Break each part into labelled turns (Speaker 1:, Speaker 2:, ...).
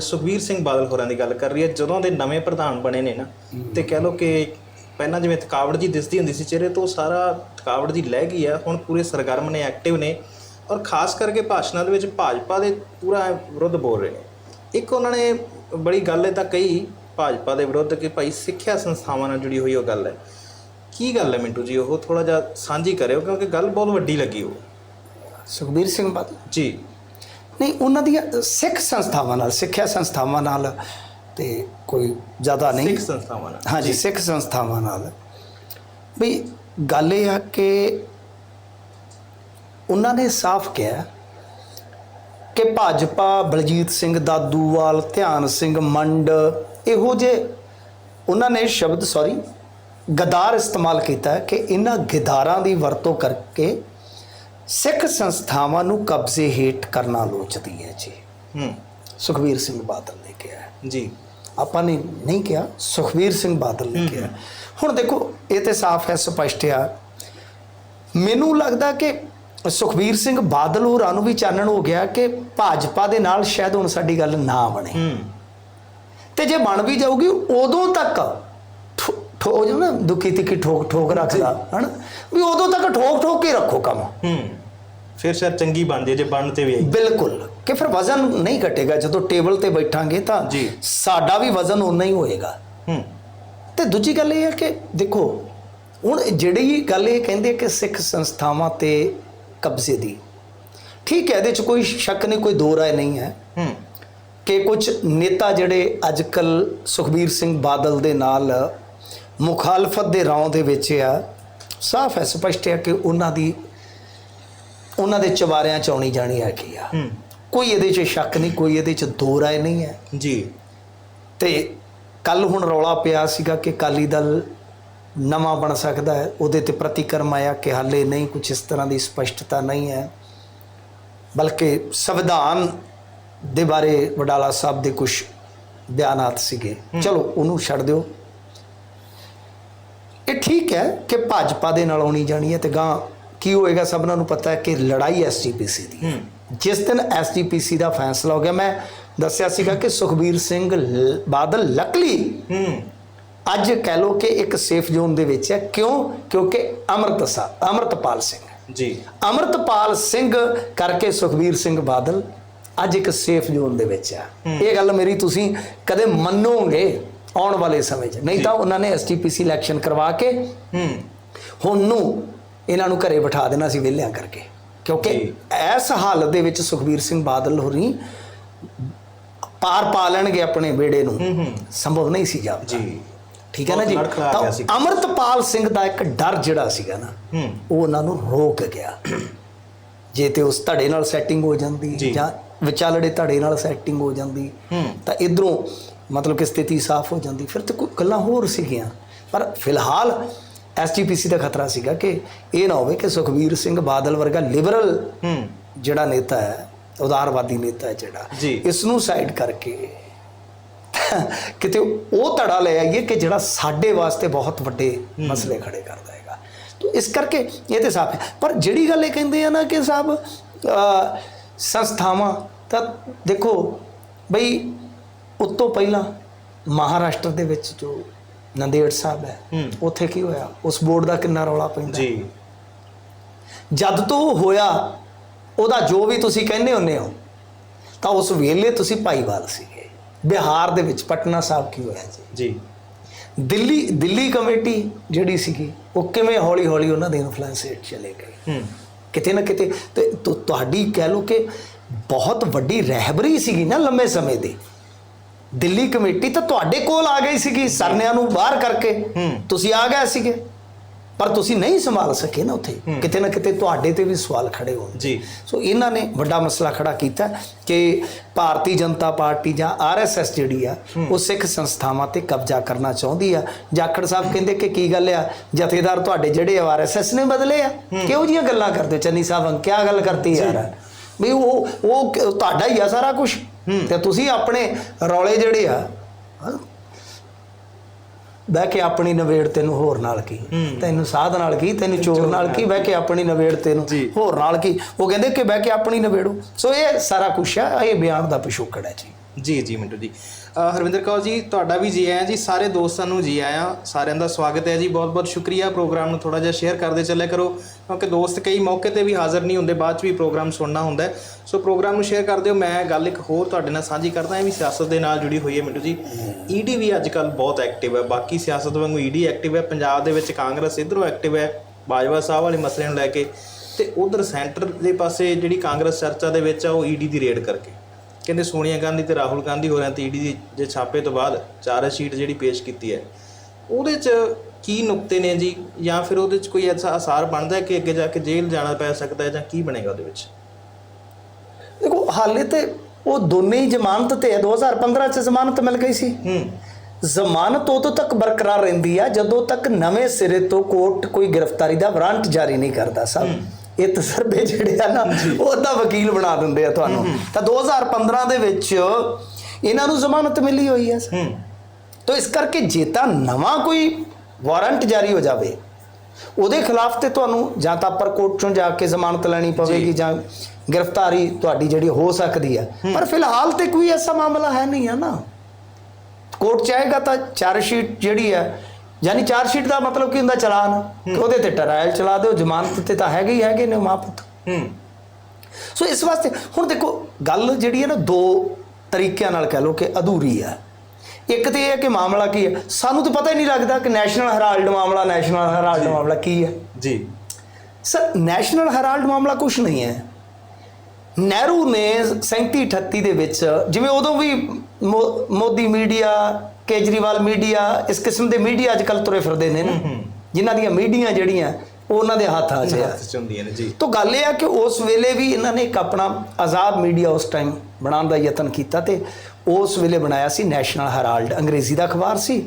Speaker 1: ਸੁਖਬੀਰ ਸਿੰਘ ਬਾਦਲ ਹੋਰਾਂ ਦੀ ਗੱਲ ਕਰ ਰਹੀ ਹੈ। ਜਦੋਂ ਦੇ ਨਵੇਂ ਪ੍ਰਧਾਨ ਬਣੇ ਨੇ ਨਾ ਤੇ ਕਹਿ ਲਓ ਕਿ ਪਹਿਲਾਂ ਜਿਵੇਂ ਥਕਾਵਟ ਜੀ ਦਿਸਦੀ ਹੁੰਦੀ ਸੀ ਚਿਹਰੇ ਤੋਂ ਸਾਰਾ ਥਕਾਵਟ ਜੀ ਲਹਿ ਗਈ ਆ ਹੁਣ ਪੂਰੇ ਸਰਗਰਮ ਨੇ ਐਕਟਿਵ ਨੇ ਔਰ ਖਾਸ ਕਰਕੇ ਭਾਸ਼ਣਾਂ ਦੇ ਵਿੱਚ ਭਾਜਪਾ ਦੇ ਪੂਰਾ ਵਿਰੁੱਧ ਬੋਲ ਰਹੇ ਨੇ। ਇੱਕ ਉਹਨਾਂ ਨੇ ਬੜੀ ਗੱਲ ਇਹ ਤਾਂ ਕਹੀ ਭਾਜਪਾ ਦੇ ਵਿਰੁੱਧ ਕਿ ਭਾਈ ਸਿੱਖਿਆ ਸੰਸਥਾਵਾਂ ਨਾਲ ਜੁੜੀ ਹੋਈ ਉਹ ਗੱਲ ਹੈ। ਕੀ ਗੱਲ ਹੈ ਮਿੰਟੂ ਜੀ? ਉਹ ਥੋੜਾ ਜਿਹਾ ਸਾਂਝੀ ਕਰਿਓ ਕਿਉਂਕਿ ਗੱਲ ਬਹੁਤ ਵੱਡੀ ਲੱਗੀ ਉਹ।
Speaker 2: ਸੁਖਬੀਰ ਸਿੰਘ ਬਾਦਲ?
Speaker 1: ਜੀ।
Speaker 2: ਨਹੀਂ ਉਹਨਾਂ ਦੀਆਂ ਸਿੱਖ ਸੰਸਥਾਵਾਂ ਨਾਲ ਸਿੱਖਿਆ ਸੰਸਥਾਵਾਂ ਨਾਲ ਤੇ ਕੋਈ ਜ਼ਿਆਦਾ ਨਹੀਂ।
Speaker 1: ਸਿੱਖ ਸੰਸਥਾਵਾਂ ਨਾਲ।
Speaker 2: ਹਾਂਜੀ ਸਿੱਖ ਸੰਸਥਾਵਾਂ ਨਾਲ। ਵੀ ਗੱਲ ਇਹ ਆ ਕਿ ਉਹਨਾਂ ਨੇ ਸਾਫ਼ ਕਿਹਾ ਕਿ ਭਾਜਪਾ ਬਲਜੀਤ ਸਿੰਘ ਦਾਦੂਵਾਲ ਧਿਆਨ ਸਿੰਘ ਮੰਡ ਇਹੋ ਜੇ ਉਹਨਾਂ ਨੇ ਸ਼ਬਦ ਸੌਰੀ ਗਦਾਰ ਇਸਤੇਮਾਲ ਕੀਤਾ ਕਿ ਇਹਨਾਂ ਗਿਦਾਰਾਂ ਦੀ ਵਰਤੋਂ ਕਰਕੇ ਸਿੱਖ ਸੰਸਥਾਵਾਂ ਨੂੰ ਕਬਜ਼ੇ ਹੇਠ ਕਰਨਾ ਲੋਚਦੀ ਹੈ ਜੀ।
Speaker 1: ਹੂੰ।
Speaker 2: ਸੁਖਬੀਰ ਸਿੰਘ ਬਾਦਲ ਨੇ ਕਿਹਾ।
Speaker 1: ਜੀ।
Speaker 2: ਆਪਾਂ ਨੇ ਨਹੀਂ ਕਿਹਾ ਸੁਖਬੀਰ ਸਿੰਘ ਬਾਦਲ ਨੇ ਕਿਹਾ ਹੁਣ ਦੇਖੋ ਇਹ ਤੇ ਸਾਫ਼ ਹੈ ਸਪਸ਼ਟ ਆ। ਮੈਨੂੰ ਲੱਗਦਾ ਕਿ ਸੁਖਬੀਰ ਸਿੰਘ ਬਾਦਲ ਹੋਰਾਂ ਨੂੰ ਵੀ ਚਾਨਣ ਹੋ ਗਿਆ ਕਿ ਭਾਜਪਾ ਦੇ ਨਾਲ ਸ਼ਾਇਦ ਹੁਣ ਸਾਡੀ ਗੱਲ ਨਾ ਬਣੇ। ਤੇ ਜੇ ਬਣ ਵੀ ਜਾਊਗੀ ਉਦੋਂ ਤੱਕ ਠੋ- ਨਾ ਦੁਖੀ ਤਿੱਖੀ ਠੋਕ ਠੋਕ ਰੱਖਦਾ ਹਨ? ਵੀ ਉਦੋਂ ਤੱਕ ਠੋਕ ਠੋਕ ਕੇ ਰੱਖੋ ਕੰਮ।
Speaker 1: ਹੂੰ। ਫਿਰ ਸ਼ਾਇਦ ਚੰਗੀ ਬਣ ਜੇ ਬਣਨ ਤੇ ਵੀ ਆਈ।
Speaker 2: ਬਿਲਕੁਲ। ਕਿ ਫਿਰ ਵਜ਼ਨ ਨਹੀਂ ਘਟੇਗਾ ਜਦੋਂ ਟੇਬਲ ਤੇ ਬੈਠਾਂਗੇ ਤਾਂ
Speaker 1: ਜੀ।
Speaker 2: ਸਾਡਾ ਵੀ ਵਜ਼ਨ ਉਨਾ ਹੀ ਹੋਏਗਾ।
Speaker 1: ਹੂੰ।
Speaker 2: ਤੇ ਦੂਜੀ ਗੱਲ ਇਹ ਹੈ ਕਿ ਦੇਖੋ ਹੁਣ ਜਿਹੜੀ ਗੱਲ ਇਹ ਕਹਿੰਦੇ ਕਿ ਸਿੱਖ ਸੰਸਥਾਵਾਂ ਤੇ ਕਬਜ਼ੇ ਦੀ ਠੀਕ ਹੈ ਇਹਦੇ ਚ ਕੋਈ ਸ਼ੱਕ ਨਹੀਂ ਕੋਈ ਦੋ ਰਾਏ ਨਹੀਂ ਹੈ।
Speaker 1: ਹੂੰ।
Speaker 2: ਕਿ ਕੁਝ ਨੇਤਾ ਜਿਹੜੇ ਅੱਜਕੱਲ ਸੁਖਬੀਰ ਸਿੰਘ ਬਾਦਲ ਦੇ ਨਾਲ ਮੁਖਾਲਫਤ ਦੇ ਰੌਂ ਦੇ ਵਿੱਚ ਆ ਸਾਫ਼ ਹੈ ਸਪਸ਼ਟ ਹੈ ਕਿ ਉਹਨਾਂ ਦੀ ਉਹਨਾਂ ਦੇ ਚਵਾਰਿਆਂ ਚ ਆਉਣੀ ਜਾਣੀ ਹੈ ਕੀ ਆ?
Speaker 1: ਹੂੰ।
Speaker 2: ਕੋਈ ਇਹਦੇ 'ਚ ਸ਼ੱਕ ਨਹੀਂ ਕੋਈ ਇਹਦੇ 'ਚ ਦੋ ਰਾਏ ਨਹੀਂ ਹੈ।
Speaker 1: ਜੀ।
Speaker 2: ਤੇ ਕੱਲ ਹੁਣ ਰੌਲਾ ਪਿਆ ਸੀਗਾ ਕਿ ਕਾਲੀ ਦਲ ਨਵਾਂ ਬਣ ਸਕਦਾ ਹੈ ਉਹਦੇ ਤੇ ਪ੍ਰਤੀਕਰਮ ਆਇਆ ਕਿ ਹਾਲੇ ਨਹੀਂ ਕੁਝ ਇਸ ਤਰ੍ਹਾਂ ਦੀ ਸਪਸ਼ਟਤਾ ਨਹੀਂ ਹੈ। ਬਲਕਿ ਸੰਵਿਧਾਨ ਦੇ ਬਾਰੇ ਵਡਾਲਾ ਸਾਹਿਬ ਦੇ ਕੁਝ ਬਿਆਨਾਤ ਸੀਗੇ। ਚਲੋ ਉਹਨੂੰ ਛੱਡ ਦਿਓ। ਇਹ ਠੀਕ ਹੈ ਕਿ ਭਾਜਪਾ ਦੇ ਨਾਲ ਆਉਣੀ ਜਾਣੀ ਹੈ ਤੇ ਗਾਂ ਕੀ ਹੋਏਗਾ ਸਭਨਾਂ ਨੂੰ ਪਤਾ ਹੈ ਕਿ ਲੜਾਈ ਐਸਜੀਪੀਸੀ ਦੀ ਹੈ। ਜਿਸ ਦਿਨ ਐਸਜੀਪੀਸੀ ਦਾ ਫੈਸਲਾ ਹੋ ਗਿਆ ਮੈਂ ਦੱਸਿਆ ਸੀਗਾ ਕਿ ਸੁਖਬੀਰ ਸਿੰਘ ਬਾਦਲ ਲੱਕਲੀ। ਅੱਜ ਕਹਿ ਲੋ ਕਿ ਇੱਕ ਸੇਫ ਜ਼ੋਨ ਦੇ ਵਿੱਚ ਹੈ। ਕਿਉਂ? ਕਿਉਂਕਿ ਅਮਰਤਸਾ ਅਮਰਤਪਾਲ ਸਿੰਘ।
Speaker 1: ਜੀ।
Speaker 2: ਅਮਰਤਪਾਲ ਸਿੰਘ ਕਰਕੇ ਸੁਖਬੀਰ ਸਿੰਘ ਬਾਦਲ ਅੱਜ ਇੱਕ ਸੇਫ ਜ਼ੋਨ ਦੇ ਵਿੱਚ ਆ। ਇਹ ਗੱਲ ਮੇਰੀ ਤੁਸੀਂ ਕਦੇ ਮੰਨੋਗੇ ਆਉਣ ਵਾਲੇ ਸਮੇਂ 'ਚ? ਨਹੀਂ ਤਾਂ ਉਹਨਾਂ ਨੇ ਐਸਟੀਪੀਸੀ ਇਲੈਕਸ਼ਨ ਕਰਵਾ ਕੇ
Speaker 1: ਹੂੰ।
Speaker 2: ਹੁਣ ਨੂੰ ਇਹਨਾਂ ਨੂੰ ਘਰੇ ਬਿਠਾ ਦੇਣਾ ਸੀ ਵਿਹਲਿਆਂ ਕਰਕੇ। ਕਿਉਂਕਿ। ਇਸ ਹਾਲਤ ਦੇ ਵਿੱਚ ਸੁਖਬੀਰ ਸਿੰਘ ਬਾਦਲ ਹੋਰੀ ਪਾਰ ਪਾ ਲੈਣਗੇ ਆਪਣੇ ਬੇੜੇ ਨੂੰ। ਸੰਭਵ ਨਹੀਂ ਸੀ ਜਾਪਦਾ।
Speaker 1: ਜੀ।
Speaker 2: ਠੀਕ ਹੈ ਨਾ ਜੀ। ਤਾਂ ਅਮਰਤਪਾਲ ਸਿੰਘ ਦਾ ਇੱਕ ਡਰ ਜਿਹੜਾ ਸੀਗਾ ਨਾ ਉਹ ਉਹਨਾਂ ਨੂੰ ਰੋਕ ਗਿਆ। ਜੇ ਤੇ ਉਸ ਧੜੇ ਨਾਲ ਸੈਟਿੰਗ ਹੋ ਜਾਂਦੀ
Speaker 1: ਜੀ।
Speaker 2: ਵਿਚਾਲੜੇ ਧੜੇ ਨਾਲ ਸੈਟਿੰਗ ਹੋ ਜਾਂਦੀ। ਤਾਂ ਇਧਰੋਂ ਮਤਲਬ ਕਿ ਸਥਿਤੀ ਸਾਫ਼ ਹੋ ਜਾਂਦੀ। ਫਿਰ ਤੇ ਕੋਈ ਗੱਲਾਂ ਹੋਰ ਸੀਗੀਆਂ। ਪਰ ਫਿਲਹਾਲ ਐਸਜੀਪੀਸੀ ਦਾ ਖਤਰਾ ਸੀਗਾ ਕਿ ਇਹ ਨਾ ਹੋਵੇ ਕਿ ਸੁਖਬੀਰ ਸਿੰਘ ਬਾਦਲ ਵਰਗਾ ਲਿਬਰਲ
Speaker 1: ਹੂੰ।
Speaker 2: ਜਿਹੜਾ ਨੇਤਾ ਹੈ ਉਦਾਰਵਾਦੀ ਨੇਤਾ ਹੈ ਜਿਹੜਾ। ਇਸ ਨੂੰ ਸਾਈਡ ਕਰਕੇ ਕਿਤੇ ਉਹ ਧੜਾ ਲੈ ਆਈਏ ਕਿ ਜਿਹੜਾ ਸਾਡੇ ਵਾਸਤੇ ਬਹੁਤ ਵੱਡੇ ਮਸਲੇ ਖੜੇ ਕਰਦਾ ਹੈਗਾ। ਤੋ ਇਸ ਕਰਕੇ ਇਹ ਤੇ ਸਾਫ਼ ਹੈ। ਪਰ ਜਿਹੜੀ ਗੱਲ ਇਹ ਕਹਿੰਦੇ ਆ ਨਾ ਕਿ ਸਾਹਿਬ ਸੰਸਥਾਵਾਂ ਤਾਂ ਦੇਖੋ ਬਈ ਉਤੋਂ ਪਹਿਲਾਂ ਮਹਾਰਾਸ਼ਟਰ ਦੇ ਵਿੱਚ ਜੋ ਨੰਦੇੜ ਸਾਹਿਬ ਹੈ। ਉੱਥੇ ਕੀ ਹੋਇਆ? ਉਸ ਬੋਰਡ ਦਾ ਕਿੰਨਾ ਰੌਲਾ ਪੈਂਦਾ
Speaker 1: ਜੀ।
Speaker 2: ਜਦ ਤੋਂ ਉਹ ਹੋਇਆ ਉਹਦਾ ਜੋ ਵੀ ਤੁਸੀਂ ਕਹਿੰਦੇ ਹੁੰਦੇ ਹੋ ਤਾਂ ਉਸ ਵੇਲੇ ਤੁਸੀਂ ਭਾਈਵਾਲ ਸੀਗੇ। ਬਿਹਾਰ ਦੇ ਵਿੱਚ ਪਟਨਾ ਸਾਹਿਬ ਕੀ ਹੋਇਆ ਜੀ?
Speaker 1: ਜੀ।
Speaker 2: ਦਿੱਲੀ ਦਿੱਲੀ ਕਮੇਟੀ ਜਿਹੜੀ ਸੀਗੀ ਉਹ ਕਿਵੇਂ ਹੌਲੀ ਹੌਲੀ ਉਹਨਾਂ ਦੇ ਇਨਫਲੂਐਂਸ ਹੇਠ ਚਲੇ ਗਏ
Speaker 1: ਹੂੰ।
Speaker 2: ਕਿਤੇ ਨਾ ਕਿਤੇ ਤੇ ਤੁਹਾਡੀ ਕਹਿ ਲਓ ਕਿ ਬਹੁਤ ਵੱਡੀ ਰਹਿਬਰੀ ਸੀਗੀ ਨਾ ਲੰਮੇ ਸਮੇਂ ਦੀ। ਦਿੱਲੀ ਕਮੇਟੀ ਤਾਂ ਤੁਹਾਡੇ ਕੋਲ ਆ ਗਈ ਸੀਗੀ ਸਰਨਿਆਂ ਨੂੰ ਬਾਹਰ ਕਰਕੇ। ਤੁਸੀਂ ਆ ਗਏ ਸੀਗੇ। ਪਰ ਤੁਸੀਂ ਨਹੀਂ ਸੰਭਾਲ ਸਕੇ ਨਾ ਉੱਥੇ। ਕਿਤੇ ਨਾ ਕਿਤੇ ਤੁਹਾਡੇ ਤੇ ਵੀ ਸਵਾਲ ਖੜੇ ਹੋਣ।
Speaker 1: ਜੀ।
Speaker 2: ਸੋ ਇਹਨਾਂ ਨੇ ਵੱਡਾ ਮਸਲਾ ਖੜਾ ਕੀਤਾ ਕਿ ਭਾਰਤੀ ਜਨਤਾ ਪਾਰਟੀ ਜਾਂ ਆਰਐਸਐਸ ਜਿਹੜੀ ਆ ਉਹ ਸਿੱਖ ਸੰਸਥਾਵਾਂ ਤੇ ਕਬਜ਼ਾ ਕਰਨਾ ਚਾਹੁੰਦੀ ਆ। ਜਾਖੜ ਸਾਹਿਬ ਕਹਿੰਦੇ ਕਿ ਕੀ ਗੱਲ ਆ? ਜਥੇਦਾਰ ਤੁਹਾਡੇ ਜਿਹੜੇ ਆਰਐਸਐਸ ਨੇ ਬਦਲੇ ਆ। ਕਿਉਂ ਜੀਆਂ ਗੱਲਾਂ ਕਰਦੇ? ਚੰਨੀ ਸਾਹਿਬ ਕੀ ਗੱਲ ਕਰਤੀ ਯਾਰ। ਵੀ ਉਹ ਉਹ ਤੁਹਾਡਾ ਹੀ ਆ ਸਾਰਾ ਕੁਝ ਤੇ ਤੁਸੀਂ ਆਪਣੇ ਰੌਲੇ ਜਿਹੜੇ ਆ ਬਹਿ ਕੇ ਆਪਣੀ ਨਵੇੜ ਤੈਨੂੰ ਹੋਰ ਨਾਲ ਕੀ? ਤੈਨੂੰ ਸਾਧ ਨਾਲ ਕੀ? ਤੈਨੂੰ ਚੋਰ ਨਾਲ ਕੀ? ਬਹਿ ਕੇ ਆਪਣੀ ਨਵੇੜ ਤੈਨੂੰ। ਹੋਰ ਨਾਲ ਕੀ? ਉਹ ਕਹਿੰਦੇ ਕਿ ਬਹਿ ਕੇ ਆਪਣੀ ਨਵੇੜੋ ਸੋ ਇਹ ਸਾਰਾ ਕੁਛ ਹੈ ਇਹ ਬਿਆਨ ਦਾ ਪਿਛੋਕੜ ਹੈ ਜੀ।
Speaker 1: ਜੀ ਜੀ ਮਿੰਟੂ ਜੀ। ਅ, ਹਰਵਿੰਦਰ ਕੌਰ ਜੀ ਤੁਹਾਡਾ ਵੀ ਜੀ ਆਇਆਂ ਜੀ ਸਾਰੇ ਦੋਸਤਾਂ ਨੂੰ ਜੀ ਆਇਆਂ। ਸਾਰਿਆਂ ਦਾ ਸਵਾਗਤ ਹੈ ਜੀ। ਬਹੁਤ ਬਹੁਤ ਸ਼ੁਕਰੀਆ ਪ੍ਰੋਗਰਾਮ ਨੂੰ ਥੋੜਾ ਜਿਹਾ ਸ਼ੇਅਰ ਕਰਦੇ ਚੱਲਿਆ ਕਰੋ ਕਿਉਂਕਿ ਦੋਸਤ ਕਈ ਮੌਕੇ ਤੇ ਵੀ ਹਾਜ਼ਰ ਨਹੀਂ ਹੁੰਦੇ ਬਾਅਦ ਚ ਵੀ ਪ੍ਰੋਗਰਾਮ ਸੁਣਨਾ ਹੁੰਦਾ ਹੈ। ਸੋ ਪ੍ਰੋਗਰਾਮ ਨੂੰ ਸ਼ੇਅਰ ਕਰ ਦਿਓ ਮੈਂ ਗੱਲ ਇੱਕ ਹੋਰ ਤੁਹਾਡੇ ਨਾਲ ਸਾਂਝੀ ਕਰਦਾ ਇਹ ਵੀ ਸਿਆਸਤ ਦੇ ਨਾਲ ਜੁੜੀ ਹੋਈ ਹੈ ਮਿੰਟੂ ਜੀ। ਈਡੀ ਵੀ ਅੱਜ ਕੱਲ ਬਹੁਤ ਐਕਟਿਵ ਹੈ ਬਾਕੀ ਸਿਆਸਤ ਵਾਂਗੂ ਈਡੀ ਐਕਟਿਵ ਹੈ ਪੰਜਾਬ ਦੇ ਵਿੱਚ ਕਾਂਗਰਸ ਇਧਰੋਂ ਐਕਟਿਵ ਹੈ ਬਾਜਵਾ ਸਾਹਿਬ ਵਾਲੇ ਮਸਲੇ ਨੂੰ ਲੈ ਕੇ ਤੇ ਉਧਰ ਸੈਂਟਰ ਦੇ ਪਾਸੇ ਜਿਹੜੀ ਕਾਂਗਰਸ ਚਰਚਾ ਦੇ ਵਿੱਚ ਆ ਉਹ ਈਡੀ ਦੀ ਰੇਡ ਕਰਕੇ। ਕਹਿੰਦੇ ਸੋਨੀਆ ਗਾਂਧੀ ਤੇ ਰਾਹੁਲ ਗਾਂਧੀ ਹੋਰਾਂ ਤੇ ਈਡੀ ਦੀ ਛਾਪੇ ਤੋਂ ਬਾਅਦ ਚਾਰ ਸ਼ੀਟ ਜਿਹੜੀ ਪੇਸ਼ ਕੀਤੀ ਹੈ। ਉਹਦੇ 'ਚ ਕੀ ਨੁਕਤੇ ਨੇ ਜੀ? ਜਾਂ ਫਿਰ ਉਹਦੇ 'ਚ ਕੋਈ ਐਸਾ ਅਸਾਰ ਬਣਦਾ ਹੈ ਕਿ ਅੱਗੇ ਜਾ ਕੇ ਜੇਲ੍ਹ ਜਾਣਾ ਪੈ ਸਕਦਾ ਹੈ ਜਾਂ ਕੀ ਬਣੇਗਾ ਉਹਦੇ ਵਿੱਚ?
Speaker 2: ਦੇਖੋ ਹਾਲੇ ਤੇ ਉਹ ਦੋਨੇ ਹੀ ਜ਼ਮਾਨਤ ਤੇ ਹੈ। 2015 ਚ ਜ਼ਮਾਨਤ ਮਿਲ ਗਈ ਸੀ।
Speaker 1: ਹੂੰ।
Speaker 2: ਜ਼ਮਾਨਤ ਉਦੋਂ ਤੱਕ ਬਰਕਰਾਰ ਰਹਿੰਦੀ ਆ ਜਦੋਂ ਤੱਕ ਨਵੇਂ ਸਿਰੇ ਤੋਂ ਕੋਰਟ ਕੋਈ ਗ੍ਰਿਫਤਾਰੀ ਦਾ ਵਾਰੰਟ ਜਾਰੀ ਨਹੀਂ ਕਰਦਾ ਸਭ ਇਹ ਤਸਰਬੇ ਜਿਹੜੇ ਆ ਨਾ ਉਹ ਅੱਧਾ ਵਕੀਲ ਬਣਾ ਦਿੰਦੇ ਆ ਤੁਹਾਨੂੰ। ਤਾਂ 2015 ਦੇ ਵਿੱਚ ਇਹਨਾਂ ਨੂੰ ਜ਼ਮਾਨਤ ਮਿਲੀ ਹੋਈ ਹੈ। ਤੋ ਇਸ ਕਰਕੇ ਜੇ ਤਾਂ ਨਵਾਂ ਕੋਈ ਵਾਰੰਟ ਜਾਰੀ ਹੋ ਜਾਵੇ ਉਹਦੇ ਖਿਲਾਫ ਤੇ ਤੁਹਾਨੂੰ ਜਾਂ ਤਾਂ ਅੱਪਰ ਕੋਰਟ ਚੋਂ ਜਾ ਕੇ ਜ਼ਮਾਨਤ ਲੈਣੀ ਪਵੇਗੀ ਜਾਂ ਗ੍ਰਿਫਤਾਰੀ ਤੁਹਾਡੀ ਜਿਹੜੀ ਹੋ ਸਕਦੀ ਹੈ। ਪਰ ਫਿਲਹਾਲ ਤੇ ਕੋਈ ਐਸਾ ਮਾਮਲਾ ਹੈ ਨਹੀਂ ਹੈ ਨਾ। ਕੋਰਟ ਚਾਹੇਗਾ ਤਾਂ ਚਾਰਜ ਸ਼ੀਟ ਜਿਹੜੀ ਹੈ ਯਾਨੀ ਚਾਰਜ ਸ਼ੀਟ ਦਾ ਮਤਲਬ ਕੀ ਹੁੰਦਾ ਚਲਾਨ? ਕਿ ਉਹਦੇ ਤੇ ਟਰਾਇਲ ਚਲਾ ਦਿਓ ਜ਼ਮਾਨਤ ਤੇ ਤਾਂ ਹੈਗੇ ਹੀ ਹੈਗੇ ਨੇ ਮਾਪਤ
Speaker 1: ਹੂੰ।
Speaker 2: ਸੋ ਇਸ ਵਾਸਤੇ ਹੁਣ ਦੇਖੋ ਗੱਲ ਜਿਹੜੀ ਹੈ ਨਾ ਦੋ ਤਰੀਕਿਆਂ ਨਾਲ ਕਹਿ ਲਓ ਕਿ ਅਧੂਰੀ ਹੈ। ਇੱਕ ਤੇ ਇਹ ਹੈ ਕਿ ਮਾਮਲਾ ਕੀ ਹੈ? ਸਾਨੂੰ ਤਾਂ ਪਤਾ ਹੀ ਨਹੀਂ ਲੱਗਦਾ ਕਿ ਨੈਸ਼ਨਲ ਹੈਰਾਲਡ ਮਾਮਲਾ ਨੈਸ਼ਨਲ ਹੈਰਾਲਡ ਮਾਮਲਾ ਕੀ ਹੈ।
Speaker 1: ਜੀ।
Speaker 2: ਸਰ ਨੈਸ਼ਨਲ ਹੈਰਾਲਡ ਮਾਮਲਾ ਕੁਝ ਨਹੀਂ ਹੈ। ਨਹਿਰੂ ਨੇ 37 38 ਦੇ ਵਿੱਚ ਜਿਵੇਂ ਉਦੋਂ ਵੀ ਮੋਦੀ ਮੀਡੀਆ ਕੇਜਰੀਵਾਲ ਮੀਡੀਆ ਇਸ ਕਿਸਮ ਦੇ ਮੀਡੀਆ ਅੱਜ ਕੱਲ ਤੁਰੇ ਫਿਰਦੇ ਨੇ ਨਾ। ਜਿਨ੍ਹਾਂ ਦੀਆਂ ਮੀਡੀਆ ਜਿਹੜੀਆਂ ਉਹ ਉਹਨਾਂ ਦੇ ਹੱਥ ਆ ਜਿਆ
Speaker 1: ਹੱਥ 'ਚ ਹੁੰਦੀਆਂ ਨੇ ਜੀ।
Speaker 2: ਤੋ ਗੱਲ ਇਹ ਆ ਕਿ ਉਸ ਵੇਲੇ ਵੀ ਇਹਨਾਂ ਨੇ ਇੱਕ ਆਪਣਾ ਆਜ਼ਾਦ ਮੀਡੀਆ ਉਸ ਟਾਈਮ ਬਣਾਉਣ ਦਾ ਯਤਨ ਕੀਤਾ ਤੇ ਉਸ ਵੇਲੇ ਬਣਾਇਆ ਸੀ ਨੈਸ਼ਨਲ ਹੈਰਾਲਡ ਅੰਗਰੇਜ਼ੀ ਦਾ ਅਖਬਾਰ ਸੀ।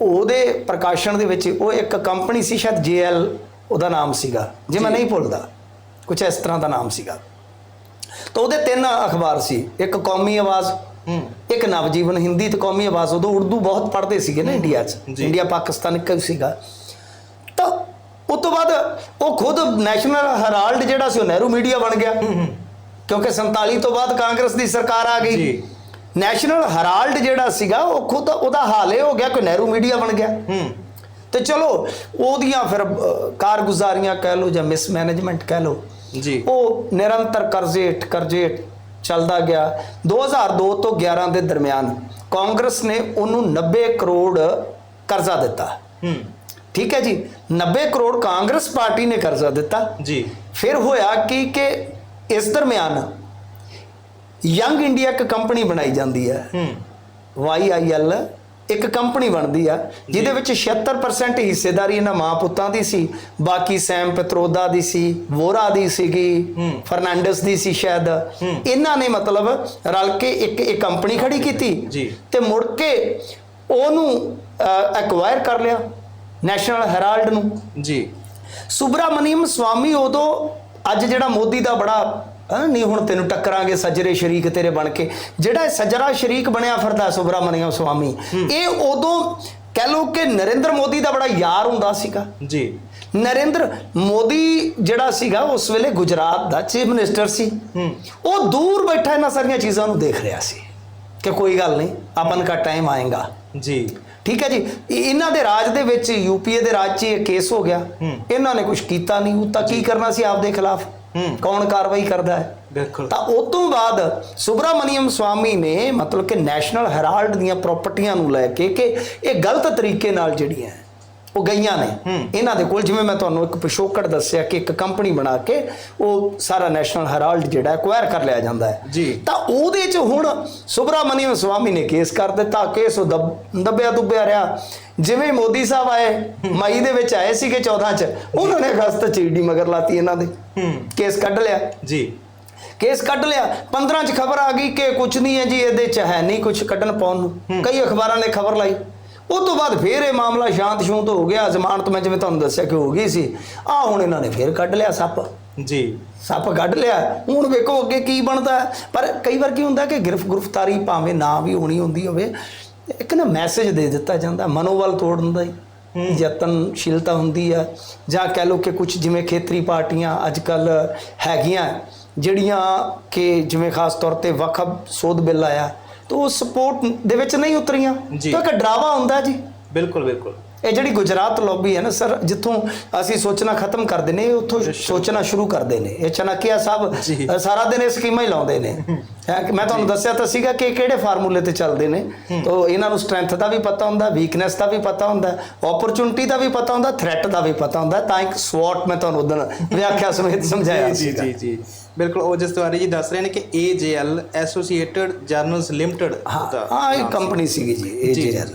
Speaker 2: ਉਹਦੇ ਪ੍ਰਕਾਸ਼ਨ ਦੇ ਵਿੱਚ ਉਹ ਇੱਕ ਕੰਪਨੀ ਸੀ ਸ਼ਾਇਦ ਜੇਐਲ ਉਹਦਾ ਨਾਮ ਸੀਗਾ ਜੇ ਮੈਂ ਨਹੀਂ ਭੁੱਲਦਾ। ਕੁਝ ਇਸ ਤਰ੍ਹਾਂ ਦਾ ਨਾਮ ਸੀਗਾ। ਤਾਂ ਉਹਦੇ ਤਿੰਨ ਅਖਬਾਰ ਸੀ ਇੱਕ ਕੌਮੀ ਆਵਾਜ਼ ਇੱਕ ਨਵਜੀਵਨ ਹਿੰਦੀ ਤੇ ਕੌਮੀ ਆਵਾਜ਼ ਉਦੋਂ ਉਰਦੂ ਬਹੁਤ ਪੜ੍ਹਦੇ ਸੀਗੇ ਨਾ ਇੰਡੀਆ 'ਚ। ਇੰਡੀਆ ਪਾਕਿਸਤਾਨ ਇੱਕ ਸੀਗਾ। ਤਾਂ ਉਸ ਤੋਂ ਬਾਅਦ ਉਹ ਖੁਦ ਨੈਸ਼ਨਲ ਹੈਰਾਲਡ ਜਿਹੜਾ ਸੀ ਉਹ ਨਹਿਰੂ ਮੀਡੀਆ ਬਣ ਗਿਆ। ਕਿਉਂਕਿ 47 ਤੋਂ ਬਾਅਦ ਕਾਂਗਰਸ ਦੀ ਸਰਕਾਰ ਆ ਗਈ।
Speaker 1: ਜੀ।
Speaker 2: ਨੈਸ਼ਨਲ ਹੈਰਾਲਡ ਜਿਹੜਾ ਸੀਗਾ ਉਹ ਖੁਦ ਉਹਦਾ ਹਾਲ ਇਹ ਹੋ ਗਿਆ ਕਿ ਨਹਿਰੂ ਮੀਡੀਆ ਬਣ ਗਿਆ। ਤੇ ਚਲੋ ਉਹਦੀਆਂ ਫਿਰ ਅਹ, ਕਾਰਗੁਜ਼ਾਰੀਆਂ ਕਹਿ ਲਓ ਜਾਂ ਮਿਸਮੈਨੇਜਮੈਂਟ ਕਹਿ ਲਓ।
Speaker 1: ਜੀ।
Speaker 2: ਉਹ ਨਿਰੰਤਰ ਕਰਜ਼ੇ ਹੇਠ ਕਰਜ਼ੇ ਹੇਠ ਚੱਲਦਾ ਗਿਆ। 2002 ਤੋਂ 11 ਦੇ ਦਰਮਿਆਨ ਕਾਂਗਰਸ ਨੇ ਉਹਨੂੰ 90 ਕਰੋੜ ਕਰਜ਼ਾ ਦਿੱਤਾ।
Speaker 1: ਹੂੰ।
Speaker 2: ਠੀਕ ਹੈ ਜੀ? 90 ਕਰੋੜ ਕਾਂਗਰਸ ਪਾਰਟੀ ਨੇ ਕਰਜ਼ਾ ਦਿੱਤਾ।
Speaker 1: ਜੀ।
Speaker 2: ਫਿਰ ਹੋਇਆ ਕੀ ਕਿ ਇਸ ਦਰਮਿਆਨ ਯੰਗ ਇੰਡੀਆ ਇੱਕ ਕੰਪਨੀ ਬਣਾਈ ਜਾਂਦੀ ਹੈ।
Speaker 1: ਹੂੰ।
Speaker 2: YIL ਇੱਕ ਕੰਪਨੀ ਬਣਦੀ ਆ ਜਿਹਦੇ ਵਿੱਚ 76% ਹਿੱਸੇਦਾਰੀ ਇਹਨਾਂ ਮਾਂ ਪੁੱਤਾਂ ਦੀ ਸੀ ਬਾਕੀ ਸੈਮ ਪੈਟਰੋਦਾ ਦੀ ਸੀ ਵੋਰਾ ਦੀ ਸੀਗੀ। ਫਰਨਾਂਡਸ ਦੀ ਸੀ ਸ਼ਾਇਦ। ਇਹਨਾਂ ਨੇ ਮਤਲਬ ਰਲ ਕੇ ਇੱਕ ਇੱਕ ਕੰਪਨੀ ਖੜੀ ਕੀਤੀ। ਤੇ ਮੁੜ ਕੇ ਉਹਨੂੰ ਐਕਵਾਇਰ ਕਰ ਲਿਆ ਨੈਸ਼ਨਲ ਹੈਰਾਲਡ ਨੂੰ
Speaker 1: ਜੀ
Speaker 2: ਸੁਬਰਾਮਨੀਅਮ ਸਵਾਮੀ ਉਦੋਂ ਅੱਜ ਜਿਹੜਾ ਮੋਦੀ ਦਾ ਬੜਾ ਨਹੀਂ ਹੁਣ ਤੈਨੂੰ ਟੱਕਰਾਂਗੇ ਸੱਜਰੇ ਸ਼ਰੀਕ ਤੇਰੇ ਬਣ ਕੇ। ਜਿਹੜਾ ਇਹ ਸੱਜਰਾ ਸ਼ਰੀਕ ਬਣਿਆ ਫਿਰਦਾ ਸੁਬਰਾਮਨੀਅਮ ਸਵਾਮੀ ਇਹ ਉਦੋਂ ਕਹਿ ਲਓ ਕਿ ਨਰਿੰਦਰ ਮੋਦੀ ਦਾ ਬੜਾ ਯਾਰ ਹੁੰਦਾ ਸੀਗਾ।
Speaker 1: ਜੀ।
Speaker 2: ਨਰਿੰਦਰ ਮੋਦੀ ਜਿਹੜਾ ਸੀਗਾ ਉਸ ਵੇਲੇ ਗੁਜਰਾਤ ਦਾ ਚੀਫ ਮਿਨਿਸਟਰ ਸੀ। ਉਹ ਦੂਰ ਬੈਠਾ ਇਹਨਾਂ ਸਾਰੀਆਂ ਚੀਜ਼ਾਂ ਨੂੰ ਦੇਖ ਰਿਹਾ ਸੀ ਕਿ ਕੋਈ ਗੱਲ ਨਹੀਂ ਆਪਨ ਦਾ ਟਾਈਮ ਆਏਗਾ।
Speaker 1: ਜੀ।
Speaker 2: ਠੀਕ ਹੈ ਜੀ? ਇਹ- ਇਹਨਾਂ ਦੇ ਰਾਜ ਦੇ ਵਿੱਚ ਯੂਪੀਏ ਦੇ ਰਾਜ 'ਚ ਇਹ ਕੇਸ ਹੋ ਗਿਆ। ਇਹਨਾਂ ਨੇ ਕੁਝ ਕੀਤਾ ਨਹੀਂ ਉਹ ਤਾਂ ਕੀ ਕਰਨਾ ਸੀ ਆਪਦੇ ਖਿਲਾਫ। ਕੌਣ ਕਾਰਵਾਈ ਕਰਦਾ ਹੈ?
Speaker 1: ਬਿਲਕੁਲ।
Speaker 2: ਤਾਂ ਉਸ ਤੋਂ ਬਾਅਦ ਸੁਬਰਾਮਨੀਅਮ ਸਵਾਮੀ ਨੇ ਮਤਲਬ ਕਿ ਨੈਸ਼ਨਲ ਹੈਰਾਲਡ ਦੀਆਂ ਪ੍ਰਾਪਰਟੀਆਂ ਨੂੰ ਲੈ ਕੇ ਕਿ ਇਹ ਗਲਤ ਤਰੀਕੇ ਨਾਲ ਜਿਹੜੀਆਂ ਉਹ ਗਈਆਂ ਨੇ। ਇਹਨਾਂ ਦੇ ਕੋਲ ਜਿਵੇਂ ਮੈਂ ਤੁਹਾਨੂੰ ਇੱਕ ਪਿਛੋਕੜ ਦੱਸਿਆ ਕਿ ਇੱਕ ਕੰਪਨੀ ਬਣਾ ਕੇ ਉਹ ਸਾਰਾ ਨੈਸ਼ਨਲ ਹੈਰਾਲਡ ਜਿਹੜਾ ਐਕਵਾਇਰ ਕਰ ਲਿਆ ਜਾਂਦਾ ਹੈ।
Speaker 1: ਜੀ।
Speaker 2: ਤਾਂ ਉਹਦੇ 'ਚ ਹੁਣ ਸੁਬਰਾਮਨੀਅਮ ਸਵਾਮੀ ਨੇ ਕੇਸ ਕਰ ਦਿੱਤਾ। ਕੇਸ ਉਹ ਦਬ- ਦੱਬਿਆ ਦੁੱਬਿਆ ਰਿਹਾ। ਜਿਵੇਂ ਮੋਦੀ ਸਾਹਿਬ ਆਏ ਮਈ ਦੇ ਵਿੱਚ ਆਏ ਸੀਗੇ 14 ਚ ਉਹਨਾਂ ਨੇ ਅਗਸਤ ਚ ਈਡੀ ਮਗਰ ਲਾਤੀ ਇਹਨਾਂ ਦੇ। ਕੇਸ ਕੱਢ ਲਿਆ।
Speaker 1: ਜੀ।
Speaker 2: ਕੇਸ ਕੱਢ ਲਿਆ। 15 ਚ ਖਬਰ ਆ ਗਈ ਕਿ ਕੁਝ ਨਹੀਂ ਹੈ ਜੀ ਇਹਦੇ ਚ ਹੈ ਨਹੀਂ ਕੁਝ ਕੱਢਣ ਪਾਉਣ ਨੂੰ। ਕਈ ਅਖਬਾਰਾਂ ਨੇ ਖਬਰ ਲਾਈ। ਉਸ ਤੋਂ ਬਾਅਦ ਫੇਰ ਇਹ ਮਾਮਲਾ ਸ਼ਾਂਤ ਸ਼ੂੰਤ ਹੋ ਗਿਆ। ਜ਼ਮਾਨਤ ਮੈਂ ਜਿਵੇਂ ਤੁਹਾਨੂੰ ਦੱਸਿਆ ਕਿ ਹੋ ਗਈ ਸੀ। ਆ ਹੁਣ ਇਹਨਾਂ ਨੇ ਫੇਰ ਕੱਢ ਲਿਆ ਸੱਪ।
Speaker 1: ਜੀ।
Speaker 2: ਸੱਪ ਕੱਢ ਲਿਆ। ਹੁਣ ਵੇਖੋ ਅੱਗੇ ਕੀ ਬਣਦਾ। ਪਰ ਕਈ ਵਾਰ ਕੀ ਹੁੰਦਾ ਕਿ ਗ੍ਰਿਫ ਗ੍ਰਿਫਤਾਰੀ ਭਾਵੇਂ ਨਾ ਵੀ ਹੋਣੀ ਹੁੰਦੀ ਹੋਵੇ ਇੱਕ ਨਾ ਮੈਸੇਜ ਦੇ ਦਿੱਤਾ ਜਾਂਦਾ। ਮਨੋਬਲ ਤੋੜਨ ਦਾ ਹੀ। ਯਤਨਸ਼ੀਲਤਾ ਹੁੰਦੀ ਆ। ਜਾਂ ਕਹਿ ਲਓ ਕਿ ਕੁਝ ਜਿਵੇਂ ਖੇਤਰੀ ਪਾਰਟੀਆਂ ਅੱਜ ਕੱਲ ਹੈਗੀਆਂ ਜਿਹੜੀਆਂ ਕਿ ਜਿਵੇਂ ਖਾਸ ਤੌਰ ਤੇ ਵਕਫ ਸੋਧ ਬਿੱਲ ਆਇਆ। ਤਾਂ ਸਪੋਰਟ ਦੇ ਵਿੱਚ ਨਹੀਂ ਉਤਰੀਆਂ।
Speaker 1: ਜੀ।
Speaker 2: ਤਾਂ ਇੱਕ ਡਰਾਵਾ ਹੁੰਦਾ ਜੀ।
Speaker 1: ਬਿਲਕੁਲ ਬਿਲਕੁਲ।
Speaker 2: ਇਹ ਜਿਹੜੀ ਗੁਜਰਾਤ ਲੌਬੀ ਹੈ ਨਾ ਸਰ ਜਿੱਥੋਂ ਅਸੀਂ ਸੋਚਣਾ ਖਤਮ ਕਰਦੇ ਨੇ ਇਹ ਉੱਥੋਂ ਸੋਚਣਾ ਸ਼ੁਰੂ ਕਰਦੇ ਨੇ। ਇਹ ਚਨਕਿਆ ਸਾਹਿਬ
Speaker 1: ਜੀ।
Speaker 2: ਅ, ਸਾਰਾ ਦਿਨ ਇਹ ਸਕੀਮਾਂ ਹੀ ਲਾਉਂਦੇ ਨੇ। ਹੈਂ ਕਿ ਮੈਂ ਤੁਹਾਨੂੰ ਦੱਸਿਆ ਤਾਂ ਸੀਗਾ ਕਿ ਇਹ ਕਿਹੜੇ ਫਾਰਮੂਲੇ ਤੇ ਚੱਲਦੇ ਨੇ। ਤਾਂ ਇਹਨਾਂ ਨੂੰ ਸਟਰੈਂਥ ਦਾ ਵੀ ਪਤਾ ਹੁੰਦਾ ਵੀਕਨੈਸ ਦਾ ਵੀ ਪਤਾ ਹੁੰਦਾ ਓਪਰਚੁਨਿਟੀ ਦਾ ਵੀ ਪਤਾ ਹੁੰਦਾ ਥ੍ਰੈਟ ਦਾ ਵੀ ਪਤਾ ਹੁੰਦਾ। ਤਾਂ ਇੱਕ ਸਵਾਟ ਮੈਂ ਤੁਹਾਨੂੰ ਉਦੋਂ ਵਿਆਖਿਆ ਸਮੇਤ ਸਮਝਾਇਆ
Speaker 1: ਜੀ
Speaker 2: ਸੀਗਾ।
Speaker 1: ਜੀ ਜੀ। ਬਿਲਕੁਲ ਉਹ ਜਿਸ ਤਿਵਾਰੀ ਜੀ ਦੱਸ ਰਹੇ ਨੇ ਕਿ AJL ਐਸੋਸੀਏਟਡ ਜਰਨਲਸ ਲਿਮਟਿਡ
Speaker 2: ਹਾਂ ਇਹ ਕੰਪਨੀ ਸੀਗੀ
Speaker 1: ਜੀ।
Speaker 2: ਜੇਐਲ